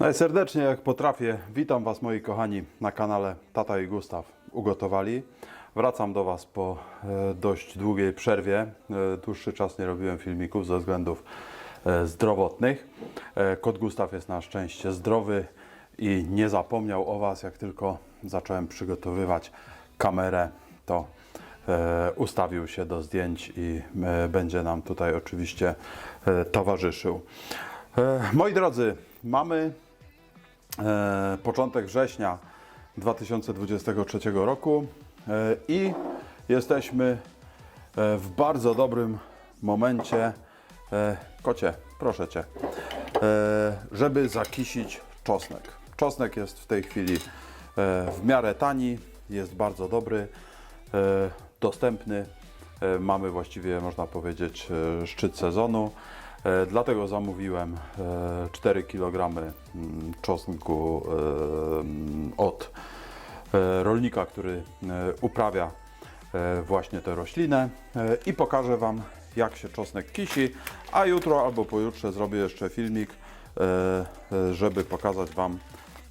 Najserdecznie jak potrafię, witam Was moi kochani na kanale Tata i Gustaw Ugotowali. Wracam do Was po e, dość długiej przerwie. E, dłuższy czas nie robiłem filmików ze względów e, zdrowotnych. Kot Gustaw jest na szczęście zdrowy i nie zapomniał o Was. Jak tylko zacząłem przygotowywać kamerę, to ustawił się do zdjęć i e, będzie nam tutaj oczywiście e, towarzyszył. E, moi drodzy, mamy e, początek września 2023 roku e, i jesteśmy e, w bardzo dobrym momencie. E, kocie, proszę cię, e, żeby zakisić czosnek. Czosnek jest w tej chwili e, w miarę tani, jest bardzo dobry, e, dostępny. E, Mamy właściwie, można powiedzieć, e, szczyt sezonu. E, Dlatego zamówiłem e, 4 kg mm, czosnku od rolnika, który uprawia właśnie tę roślinę i pokażę Wam jak się czosnek kisi, a jutro albo pojutrze zrobię jeszcze filmik, żeby pokazać Wam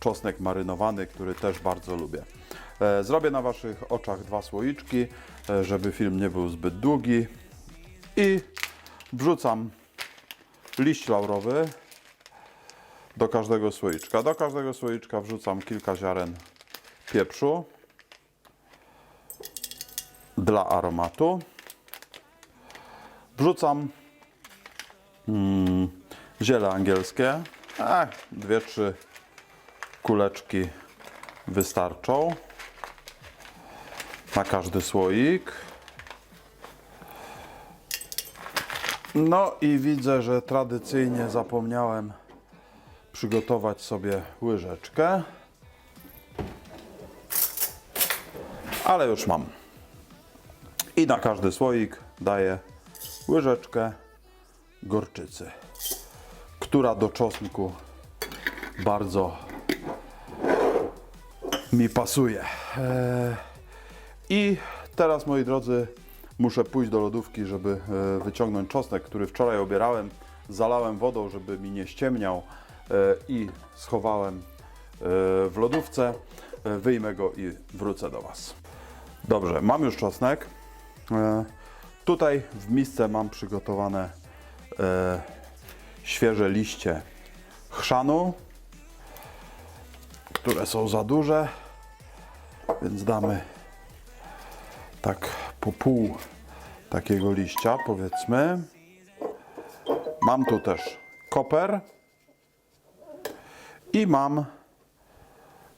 czosnek marynowany, który też bardzo lubię. E, Zrobię na Waszych oczach dwa słoiczki, e, żeby film nie był zbyt długi i wrzucam liść laurowy do każdego słoiczka. Do każdego słoiczka wrzucam kilka ziaren pieprzu dla aromatu. Wrzucam mm, ziele angielskie. E, dwie, trzy kuleczki wystarczą na każdy słoik. No i widzę, że tradycyjnie zapomniałem przygotować sobie łyżeczkę. Ale już mam. I na każdy słoik daję łyżeczkę gorczycy, która do czosnku bardzo mi pasuje. Eee, I teraz, moi drodzy, muszę pójść do lodówki, żeby e, wyciągnąć czosnek, który wczoraj obierałem. Zalałem wodą, żeby mi nie ściemniał e, i schowałem e, w lodówce. E, Wyjmę go i wrócę do Was. Dobrze, mam już czosnek. E, Tutaj w misce mam przygotowane e, świeże liście chrzanu, które są za duże, więc damy tak po pół takiego liścia, powiedzmy. Mam tu też koper i mam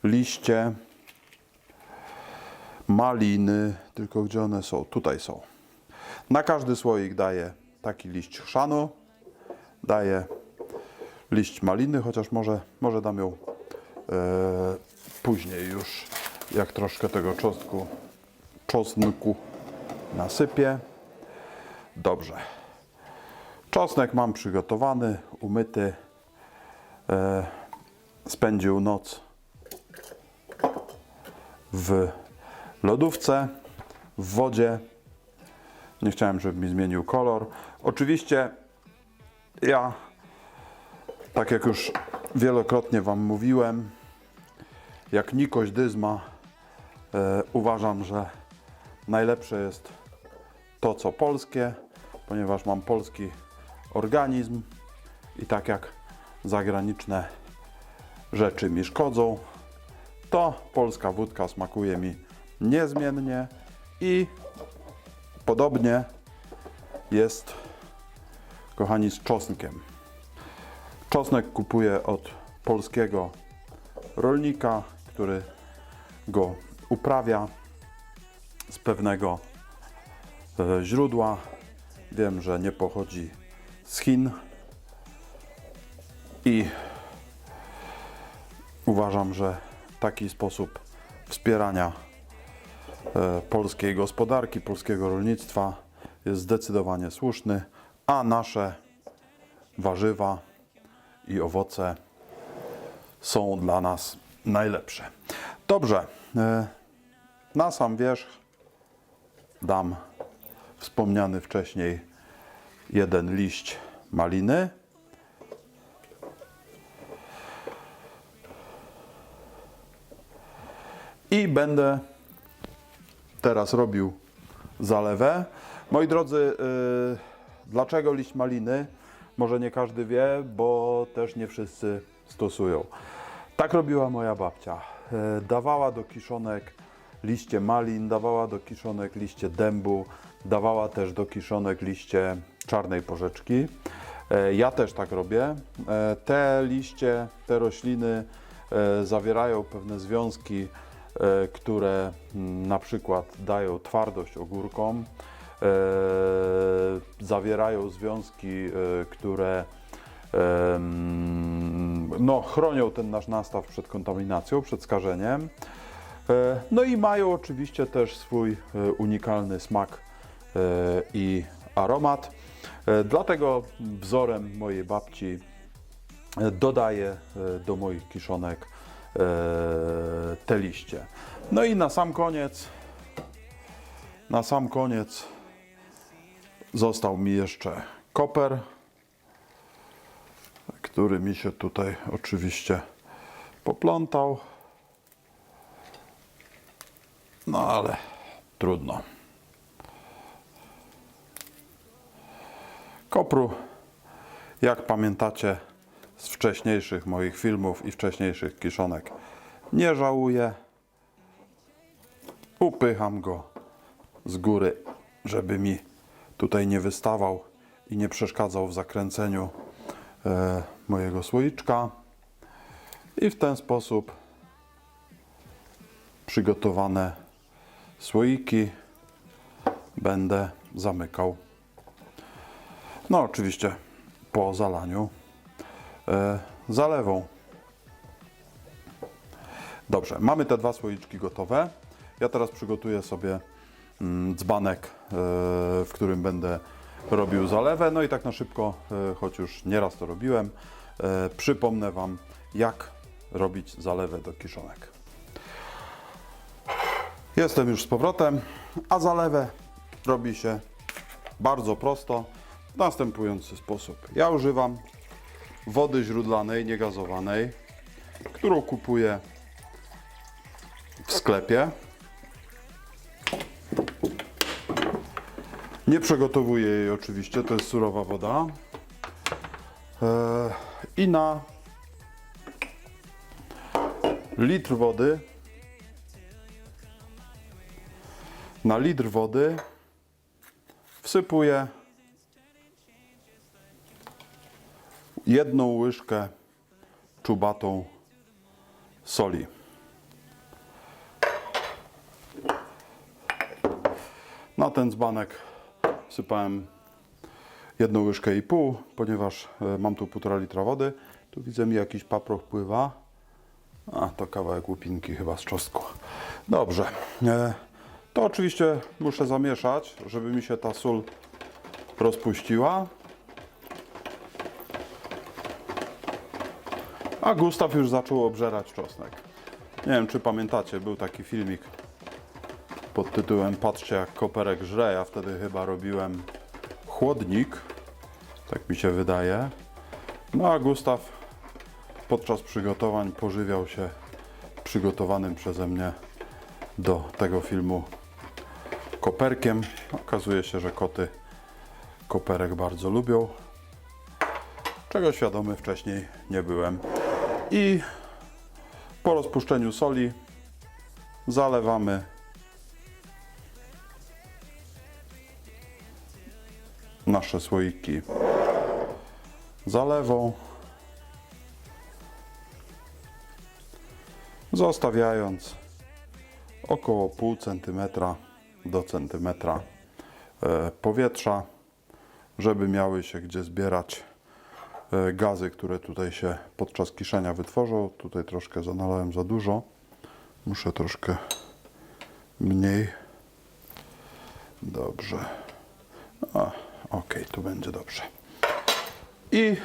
liście maliny, tylko gdzie one są? Tutaj są. Na każdy słoik daję taki liść chrzanu, daję liść maliny, chociaż może, może dam ją później już, jak troszkę tego czosnku, czosnku nasypię. Dobrze. Czosnek mam przygotowany, umyty. E, spędził noc w lodówce, w wodzie. Nie chciałem, żeby mi zmienił kolor. Oczywiście ja, tak jak już wielokrotnie Wam mówiłem, jak Nikoś Dyzma, e, uważam, że najlepsze jest to, co polskie, ponieważ mam polski organizm i tak jak zagraniczne rzeczy mi szkodzą, to polska wódka smakuje mi niezmiennie i podobnie jest, kochani, z czosnkiem. Czosnek kupuję od polskiego rolnika, który go uprawia z pewnego e, źródła. Wiem, że nie pochodzi z Chin i uważam, że taki sposób wspierania e, polskiej gospodarki, polskiego rolnictwa jest zdecydowanie słuszny, a nasze warzywa i owoce są dla nas najlepsze. Dobrze, e, na sam wierzch dam wspomniany wcześniej jeden liść maliny. I będę teraz robił zalewę. Moi drodzy, yy, dlaczego liść maliny? Może nie każdy wie, bo też nie wszyscy stosują. Tak robiła moja babcia. Yy, dawała do kiszonek liście malin, dawała do kiszonek liście dębu, dawała też do kiszonek liście czarnej porzeczki. E, Ja też tak robię. E, Te liście, te rośliny e, zawierają pewne związki, e, które mm, na przykład dają twardość ogórkom, e, zawierają związki, e, które no, chronią ten nasz nastaw przed kontaminacją, przed skażeniem. E, No i mają oczywiście też swój e, unikalny smak e, i aromat. E, Dlatego wzorem mojej babci e, dodaję e, do moich kiszonek e, te liście. No i na sam koniec, na sam koniec został mi jeszcze koper, który mi się tutaj oczywiście poplątał. No ale trudno. Kopru, jak pamiętacie z wcześniejszych moich filmów i wcześniejszych kiszonek, nie żałuję. Upycham go z góry, żeby mi tutaj nie wystawał i nie przeszkadzał w zakręceniu e, mojego słoiczka. I w ten sposób przygotowane słoiki będę zamykał. No, oczywiście po zalaniu e, zalewą. Dobrze, mamy te dwa słoiczki gotowe. Ja teraz przygotuję sobie dzbanek, e, w którym będę robił zalewę. No i tak na szybko, e, choć już nieraz to robiłem, e, przypomnę Wam, jak robić zalewę do kiszonek. Jestem już z powrotem, a zalewę robi się bardzo prosto, w następujący sposób. Ja używam wody źródlanej, niegazowanej, którą kupuję w sklepie. Nie przygotowuję jej oczywiście, to jest surowa woda. Eee, I na litr wody na litr wody wsypuję jedną łyżkę czubatą soli. Na ten dzbanek wsypałem jedną łyżkę i pół, ponieważ e, mam tu półtora litra wody. Tu widzę mi jakiś paproch pływa. A, to kawałek łupinki chyba z czosnku. Dobrze. E, To oczywiście muszę zamieszać, żeby mi się ta sól rozpuściła. A Gustaw już zaczął obżerać czosnek. Nie wiem, czy pamiętacie, był taki filmik pod tytułem Patrzcie jak koperek żre. Ja wtedy chyba robiłem chłodnik, tak mi się wydaje. No a Gustaw podczas przygotowań pożywiał się przygotowanym przeze mnie do tego filmu koperkiem. Okazuje się, że koty koperek bardzo lubią, czego świadomy wcześniej nie byłem. I po rozpuszczeniu soli zalewamy nasze słoiki zalewą, zostawiając około pół centymetra do centymetra e, powietrza, żeby miały się gdzie zbierać e, gazy, które tutaj się podczas kiszenia wytworzą. Tutaj troszkę zanalałem za dużo. Muszę troszkę mniej. Dobrze. A, ok, tu będzie dobrze. I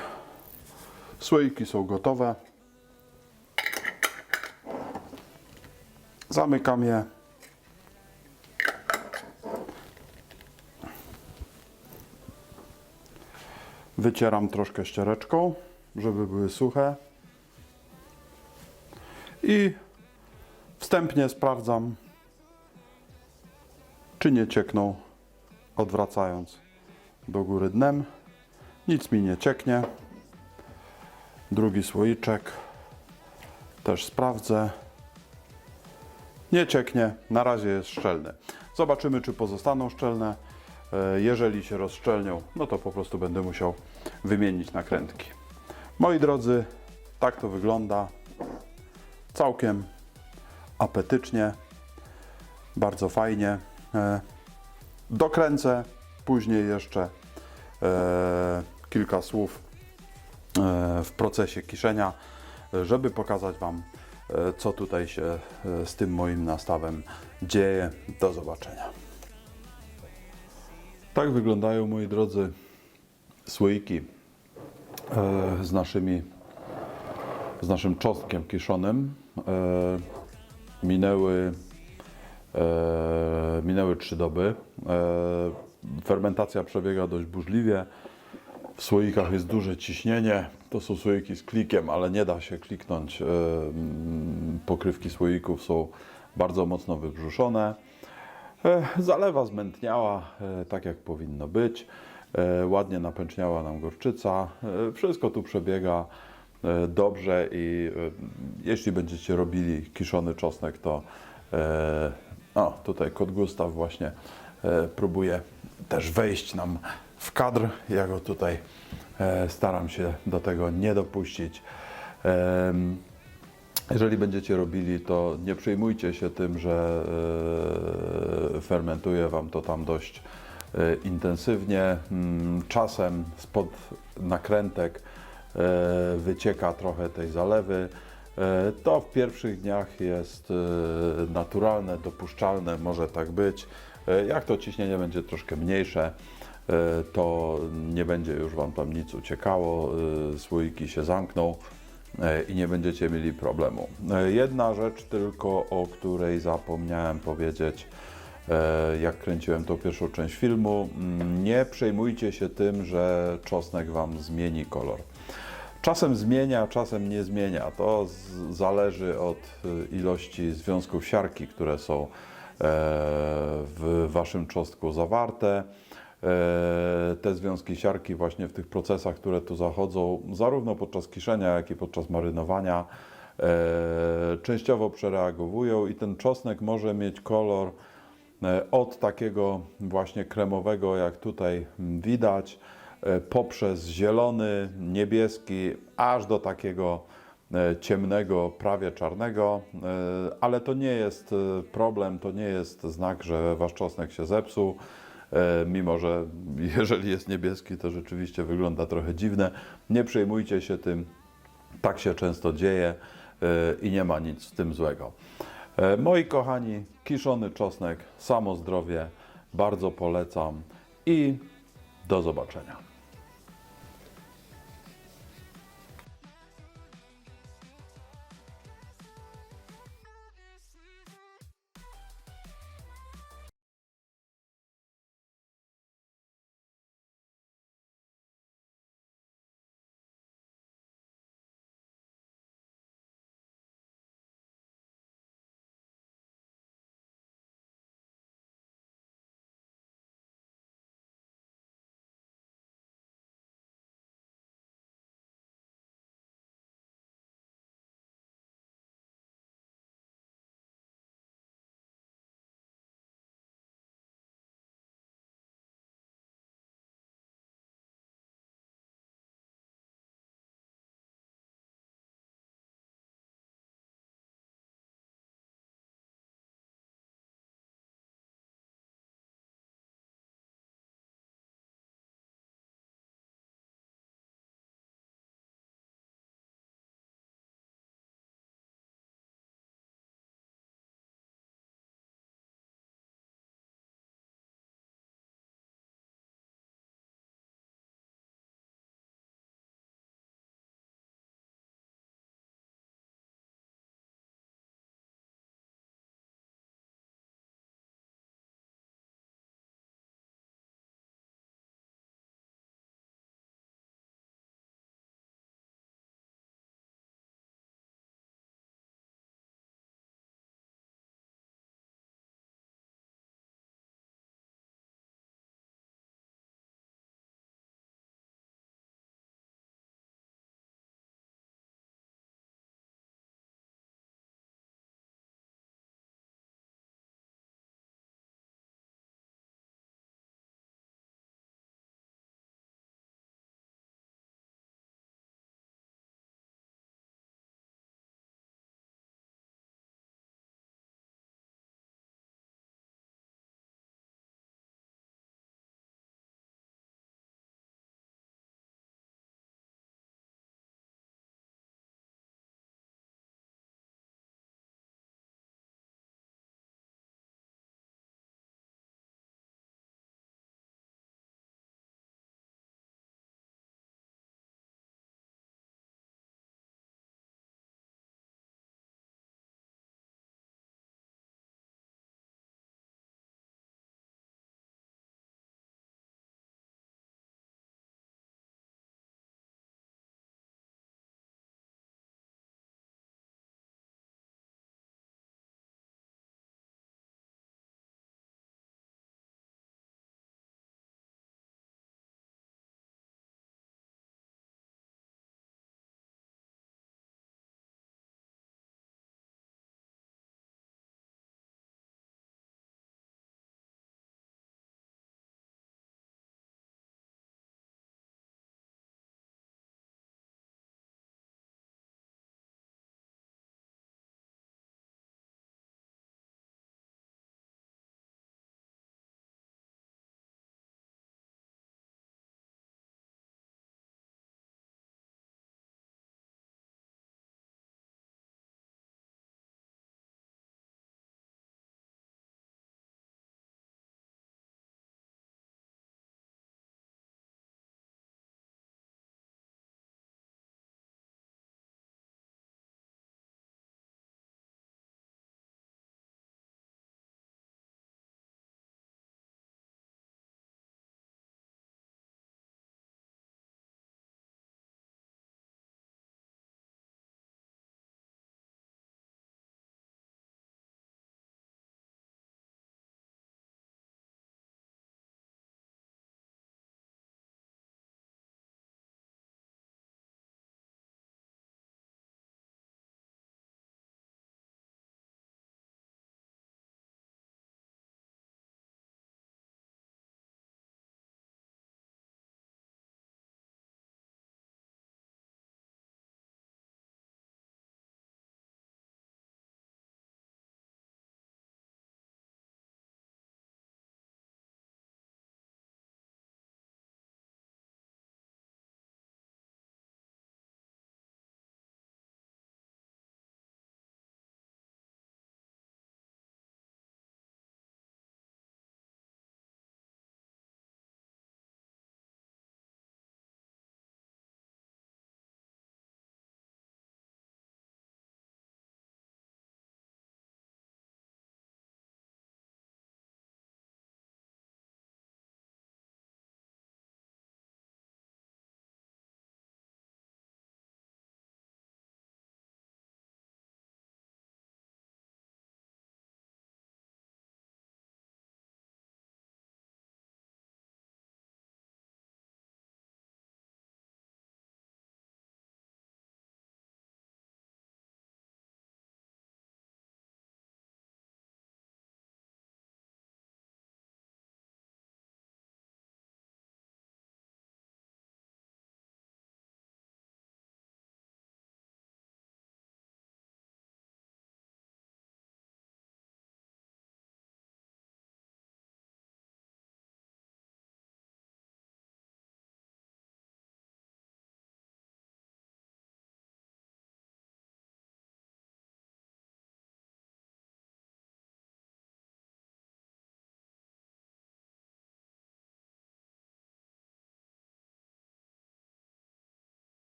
słoiki są gotowe. Zamykam je. Wycieram troszkę ściereczką, żeby były suche. I wstępnie sprawdzam, czy nie ciekną, odwracając do góry dnem. Nic mi nie cieknie. Drugi słoiczek też sprawdzę. Nie cieknie, na razie jest szczelny. Zobaczymy, czy pozostaną szczelne. E, Jeżeli się rozszczelnią, no to po prostu będę musiał wymienić nakrętki. Moi drodzy, tak to wygląda. Całkiem apetycznie, bardzo fajnie. E, Dokręcę później jeszcze e, kilka słów e, w procesie kiszenia, żeby pokazać Wam, e, co tutaj się e, z tym moim nastawem dzieje. Do zobaczenia. Tak wyglądają, moi drodzy, słoiki e, z naszymi z naszym czosnkiem kiszonym. E, minęły e, minęły trzy doby. E, fermentacja przebiega dość burzliwie. W słoikach jest duże ciśnienie. To są słoiki z klikiem, ale nie da się kliknąć. Pokrywki słoików są bardzo mocno wybrzuszone. E, Zalewa zmętniała, e, tak jak powinno być. E, Ładnie napęczniała nam gorczyca. Wszystko tu przebiega dobrze i jeśli będziecie robili kiszony czosnek, to o, tutaj kot Gustaw właśnie próbuje też wejść nam w kadr. Ja go tutaj e, staram się do tego nie dopuścić. Jeżeli będziecie robili, to nie przejmujcie się tym, że e, fermentuje Wam to tam dość e, intensywnie. Mm, Czasem spod nakrętek wycieka trochę tej zalewy. To w pierwszych dniach jest naturalne, dopuszczalne, może tak być. E, Jak to ciśnienie będzie troszkę mniejsze, e, to nie będzie już Wam tam nic uciekało, e, słoiki się zamkną i nie będziecie mieli problemu. Jedna rzecz tylko, o której zapomniałem powiedzieć, jak kręciłem tą pierwszą część filmu, mm, nie przejmujcie się tym, że czosnek Wam zmieni kolor. Czasem zmienia, czasem nie zmienia. To zależy od ilości związków siarki, które są w Waszym czosnku zawarte. E, Te związki siarki właśnie w tych procesach, które tu zachodzą, zarówno podczas kiszenia, jak i podczas marynowania, e, częściowo przereagowują i ten czosnek może mieć kolor e, od takiego właśnie kremowego, jak tutaj widać, e, poprzez zielony, niebieski, aż do takiego e, ciemnego, prawie czarnego, e, ale to nie jest e, problem, to nie jest znak, że wasz czosnek się zepsuł, e, mimo że jeżeli jest niebieski, to rzeczywiście wygląda trochę dziwne. Nie przejmujcie się tym, tak się często dzieje e, i nie ma nic z tym złego. E, Moi kochani, kiszony czosnek, samo zdrowie, bardzo polecam i do zobaczenia.